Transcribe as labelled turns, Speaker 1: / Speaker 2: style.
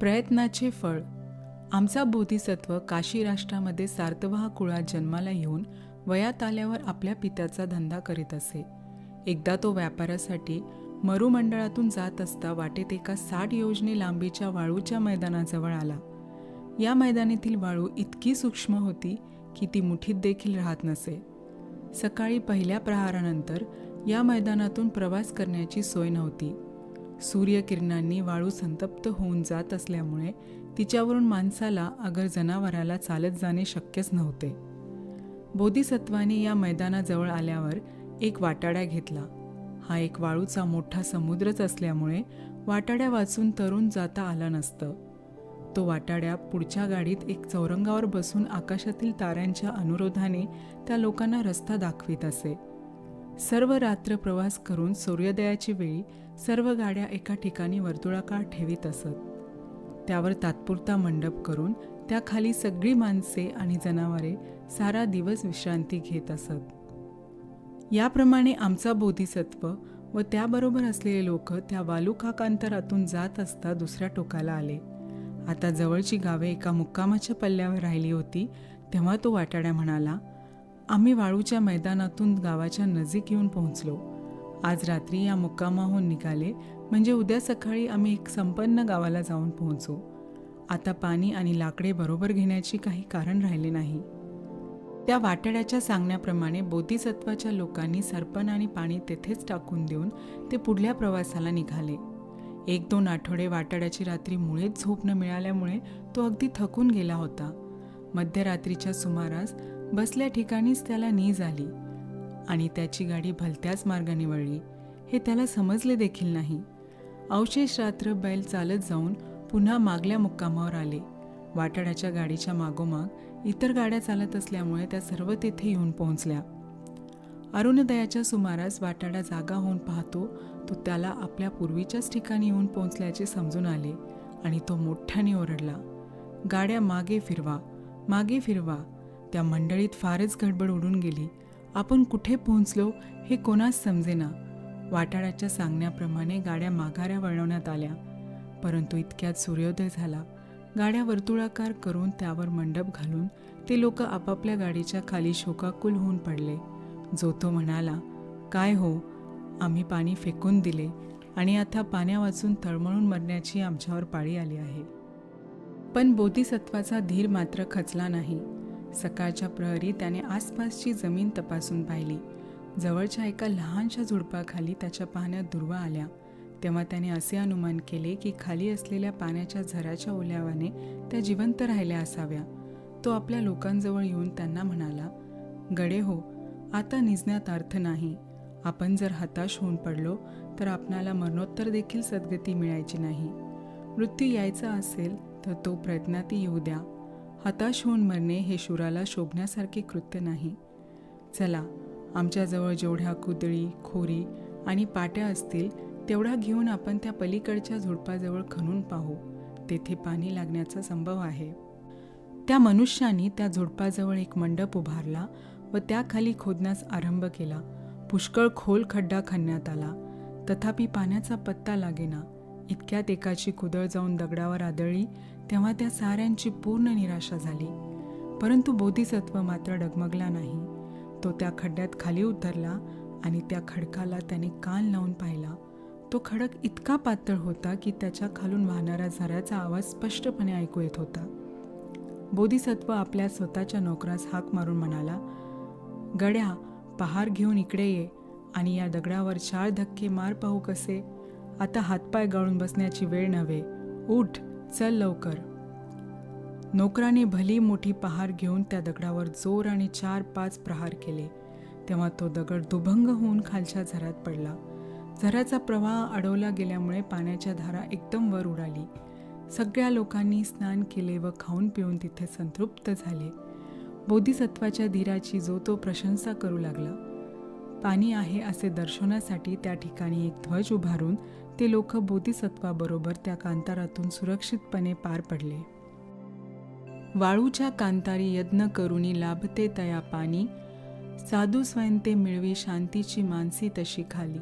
Speaker 1: प्रयत्नाचे फळ. आमचा बोधिसत्व काशी राष्ट्रामध्ये सार्तवाह कुळात जन्माला येऊन वयात आल्यावर आपल्या पित्याचा धंदा करीत असे. एकदा तो व्यापारासाठी मरुमंडळातून जात असता वाटेत एका साठ योजने लांबीच्या वाळूच्या मैदानाजवळ आला. या मैदानातील वाळू इतकी सूक्ष्म होती की ती मुठीत देखील राहत नसे. सकाळी पहिल्या प्रहारानंतर या मैदानातून प्रवास करण्याची सोय नव्हती. सूर्यकिरणांनी वाळू संतप्त होऊन जात असल्यामुळे तिच्यावरून माणसाला अगर जनावराला चालत जाणे शक्यच नव्हते. बोधिसत्वाने या मैदानाजवळ आल्यावर एक वाटाडा घेतला. हा एक वाळूचा मोठा समुद्रच असल्यामुळे वाटाड्या वाचून तरुण जाता आला नसतं. तो वाटाड्या पुढच्या गाडीत एक चौरंगावर बसून आकाशातील ताऱ्यांच्या अनुरोधाने त्या लोकांना रस्ता दाखवित असे. सर्व रात्र प्रवास करून सूर्योदयाची वेळी सर्व गाड्या एका ठिकाणी वर्तुळाकार ठेवीत असत. त्यावर तात्पुरता मंडप करून त्याखाली सगळी माणसे आणि जनावरे सारा दिवस विश्रांती घेत असत. याप्रमाणे आमचा बोधिसत्व व त्याबरोबर असलेले लोक त्या वालुकाकांतरातून जात असता दुसऱ्या टोकाला आले. आता जवळची गावे एका मुक्कामाच्या पल्ल्यावर राहिली होती तेव्हा तो वाटाड्या म्हणाला आम्ही वाळूच्या मैदानातून गावाच्या नजीक येऊन पोहोचलो. आज रात्री या मुक्कामाहून निघाले म्हणजे उद्या सकाळी आम्ही एक संपन्न गावाला जाऊन पोहोचू. आता पाणी आणि लाकडे बरोबर घेण्याची काही कारण राहिले नाही. त्या वाटाड्याच्या सांगण्याप्रमाणे बोधिसत्वाच्या लोकांनी सरपण आणि पाणी तेथेच टाकून देऊन ते पुढल्या प्रवासाला निघाले. एक दोन आठवडे वाटाड्याची रात्री मुळेच झोप न मिळाल्यामुळे तो अगदी थकून गेला होता. मध्यरात्रीच्या सुमारास बसल्या ठिकाणीच त्याला नीज आली आणि त्याची गाडी भलत्याच मार्गाने वळली. हे त्याला समजले देखील नाही. अवशेष रात्र बैल चालत जाऊन पुन्हा मागल्या मुक्कामावर आले. वाटाड्याच्या गाडीच्या मागोमाग इतर गाड्या चालत असल्यामुळे त्या सर्व तेथे येऊन पोहोचल्या. अरुणोदयाच्या सुमारास वाटाडा जागा होऊन पाहतो तो त्याला आपल्या पूर्वीच्याच ठिकाणी येऊन पोहोचल्याचे समजून आले आणि तो मोठ्याने ओरडला. गाड्या मागे फिरवा मागे फिरवा त्या मंडळीत फारच गडबड उडून गेली. आपण कुठे पोहोचलो हे कोणास समजेना. वाटाळाच्या सांगण्याप्रमाणे गाड्या माघाऱ्या वळवण्यात आल्या. परंतु इतक्यात सूर्योदय झाला. गाड्या वर्तुळाकार करून त्यावर मंडप घालून ते लोक आपापल्या गाडीच्या खाली शोकाकुल होऊन पडले. जो तो म्हणाला काय हो? आम्ही पाणी फेकून दिले आणि आता पाण्या वाचून तळमळून मरण्याची आमच्यावर पाळी आली आहे. पण बोधिसत्वाचा धीर मात्र खचला नाही. सकाळच्या प्रहरी त्याने आसपासची जमीन तपासून पाहिली. जवळच्या एका लहानशा झुडपाखाली त्याच्या पाहण्यात दुर्वा आल्या. तेव्हा त्याने असे अनुमान केले की खाली असलेल्या पाण्याच्या झराच्या ओल्यावाने त्या जिवंत राहिल्या असाव्या. तो आपल्या लोकांजवळ येऊन त्यांना म्हणाला गडे हो आता निजण्यात अर्थ नाही. आपण जर हताश होऊन पडलो तर आपणाला मरणोत्तर देखील सद्गती मिळायची नाही. मृत्यू यायचा असेल तर तो प्रयत्नाती येऊ द्या. हताश होऊन मरणे हे शूराला शोभण्यासारखे कृत्य नाही. चला आमच्याजवळ जेवढ्या कुदळी खोरी आणि पाट्या असतील तेवढा घेऊन आपण त्या पलीकडच्या झुडपाजवळ खणून पाहू. तेथे पाणी लागण्याचा संभव आहे. त्या मनुष्याने त्या झुडपाजवळ एक मंडप उभारला व त्याखाली खोदण्यास आरंभ केला. पुष्कळ खोल खड्डा खणण्यात आला. तथापि पाण्याचा पत्ता लागेना. इतक्यात एकाची कुदळ जाऊन दगडावर आदळली तेव्हा त्या साऱ्यांची पूर्ण निराशा झाली. परंतु बोधिसत्व मात्र डगमगला नाही. तो त्या खड्ड्यात खाली उतरला आणि त्या खडकाला त्याने कान लावून पाहिला. तो खडक इतका पातळ होता की त्याच्या खालून वाहणाऱ्या झऱ्याचा आवाज स्पष्टपणे ऐकू येत होता. बोधिसत्व आपल्या स्वतःच्या नोकरास हाक मारून म्हणाला गड्या पहार घेऊन इकडे ये आणि या दगडावर चार धक्के मार पाहू कसे? आता हातपाय गाळून बसण्याची वेळ नव्हे. उठ चल लवकर. नोकराने भली मोठी पहार घेऊन त्या दगडावर जोर आणि चार पाच प्रहार केले. तेव्हा तो दगड दुभंग होऊन खालच्या झरात पडला. झऱ्याचा प्रवाह अडवला गेल्यामुळे पाण्याच्या धारा एकदम वर उडाली. सगळ्या लोकांनी स्नान केले व खाऊन पिऊन तिथे संतृप्त झाले. बोधिसत्वाच्या धीराची जो तो प्रशंसा करू लागला. पाणी आहे असे दर्शवण्यासाठी त्या ठिकाणी एक ध्वज उभारून ते लोक बोधिसत्वाबरोबर त्या कांतारातून सुरक्षितपणे पार पडले. वाळूच्या कांतारी यज्ञ करुणी लाभते तया पाणी साधू स्वयंते मिळवी शांतीची मानसी तशी खाली.